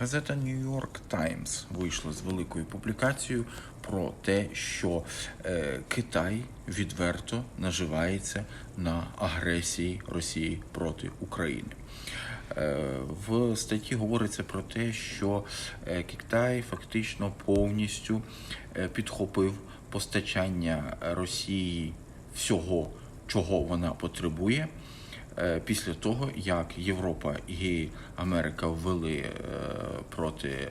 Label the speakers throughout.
Speaker 1: Газета New York Times вийшла з великою публікацією про те, що е, Китай відверто наживається на агресії Росії проти України. Е, В статті говориться про те, що е, Китай фактично повністю підхопив постачання Росії всього, чого вона потребує. Е, Після того, як Європа і Америка ввели е, проти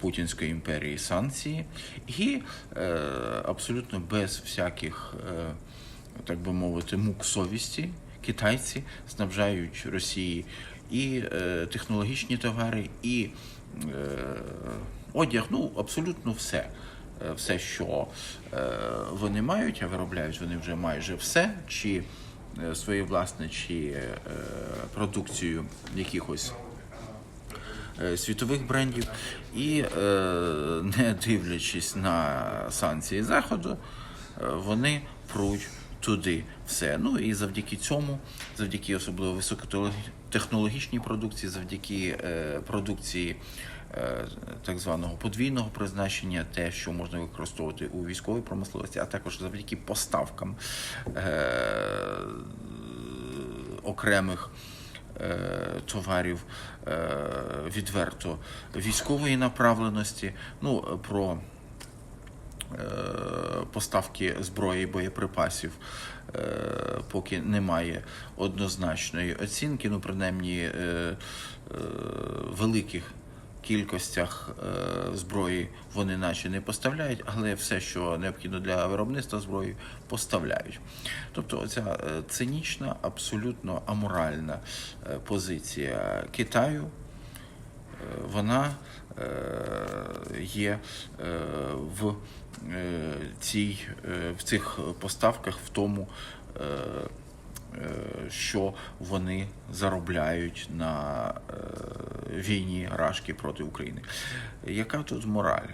Speaker 1: Путінської імперії санкції, і е, абсолютно без всяких, так би мовити, мук совісті китайці снабжають Росії і технологічні товари, і одяг, ну абсолютно все. Все, що вони мають, а виробляють вони вже майже все, чи е, своє власне, чи е, продукцію якихось е, світових брендів, і не дивлячись на санкції Заходу, вони пруть туди все. Ну і завдяки цьому, завдяки особливо високотехнологічній продукції, завдяки продукції так званого подвійного призначення, те, що можна використовувати у військовій промисловості, а також завдяки поставкам е, окремих е, товарів е, відверто військової направленості. Ну, про е, поставки зброї і боєприпасів е, поки немає однозначної оцінки, ну, принаймні е, е, великих кількостях е, зброї вони наче не поставляють, але все, що необхідно для виробництва зброї, поставляють. Тобто, оця е, цинічна, абсолютно аморальна е, позиція Китаю вона є в цій, в цих поставках, в тому, що вони заробляють на війні Рашки проти України. Яка тут мораль?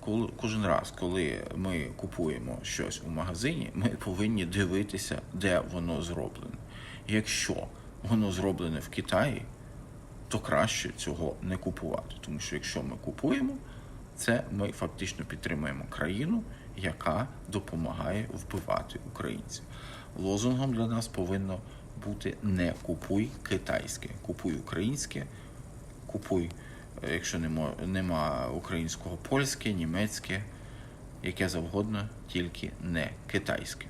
Speaker 1: Коли кожен раз, коли ми купуємо щось у магазині, ми повинні дивитися, де воно зроблене. Якщо воно зроблене в Китаї, то краще цього не купувати. Тому що якщо ми купуємо, це ми фактично підтримуємо країну, яка допомагає вбивати українців. Лозунгом для нас повинно бути не купуй китайське, купуй українське, купуй, е, якщо нема, нема українського, польське, німецьке, яке завгодно, тільки не китайське.